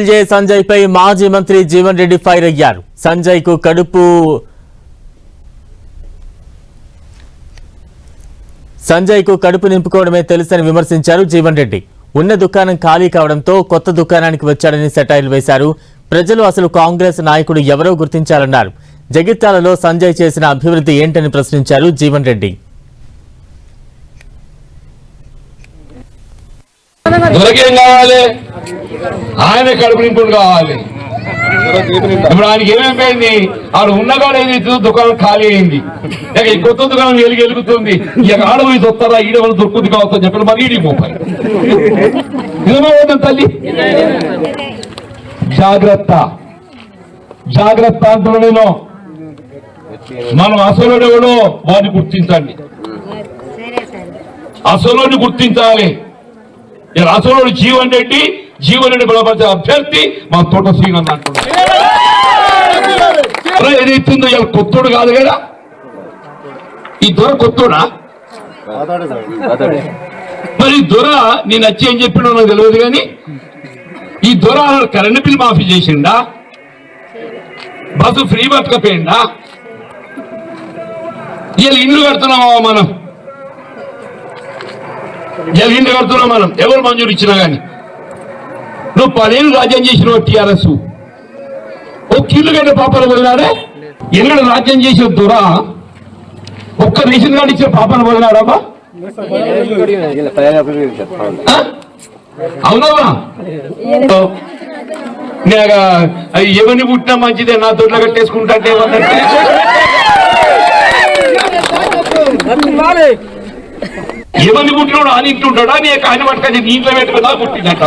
LJ Sanjay పై మాజీ Mantri Jeevan Reddy fire అయ్యారు. సంజయ్కు కడుపు సంజయ్కు కడుపు నింపుకోవడమే తెలుసని విమర్శించారు జీవన్ రెడ్డి. ఉన్న దుకాణం ఖాళీ కావడంతో కొత్త దుకాణానికి వచ్చాడని సెటైల్ వేశారు. ప్రజలు అసలు కాంగ్రెస్ నాయకుడు ఎవరో గుర్తించాలన్నారు. జగిత్యాలలో సంజయ్ చేసిన అభివృద్ధి ఏంటని ప్రశ్నించారు జీవన్ రెడ్డి. కావాలి? ఆయన కడుపు నింపుడు కావాలి. ఇప్పుడు ఆయనకి ఏమైపోయింది ఆడు ఉన్నగాడు ఏదైతే దుకాణం ఖాళీ అయింది. ఇక ఈ కొత్త దుకాణం వెలిగి వెలుగుతుంది. ఇక ఆడ పోయి వస్తారా ఈడ వల్ల దొరుకుతుంది కావచ్చు చెప్పిన మరి ఈడి మోపాయి నిజమే తల్లి? జాగ్రత్త. జాగ్రత్త అంటున్నా నేను. మనం అసలుడెవడో వాడిని గుర్తించండి. అసలుని గుర్తించాలి. అసలుడు జీవన్ రెడ్డి జీవన్ బలపరిచే అభ్యర్థి మా తోట శ్రీనన్న అంటున్నాడు. ఏదైతుందో ఇలా కొత్తోడు కాదు కదా? ఈ దొర కొత్తోడా? మరి ఈ దొర నేను వచ్చి ఏం చెప్పినో నాకు తెలియదు కానీ ఈ దొర కరెంట్ బిల్ మాఫీ చేసిండా? బస్సు ఫ్రీ బతకపోయిందా ఇలా ఇల్లు కడుతున్నామా మనం? ఇలా ఇండ్లు కడుతున్నాం మనం? ఎవరు మంజూరు ఇచ్చినా కానీ? నువ్వు పదేళ్ళు రాజ్యం చేసిన టిఆర్ఎస్. ఓ కిల్లు గడ్డ పాపలు వదిలాడే? ఎన్నడు రాజ్యం చేసిన దొరా ఒక్క రేషన్ కార్డు ఇచ్చిన పాపాలు వదిలాడమ్మా ఆ? అవునమ్మా ఎవరిని పుట్టినా మంచిదే నా దొడ్ల కట్టేసుకుంటా అంటే ఏమన్నట్టు? ఎవరిని పుట్టినోడు అని ఇంటుంటాడా నీ ఆయన పట్టుకొని నీ ఇంట్లో పెట్టుకున్నా పుట్టినట్ట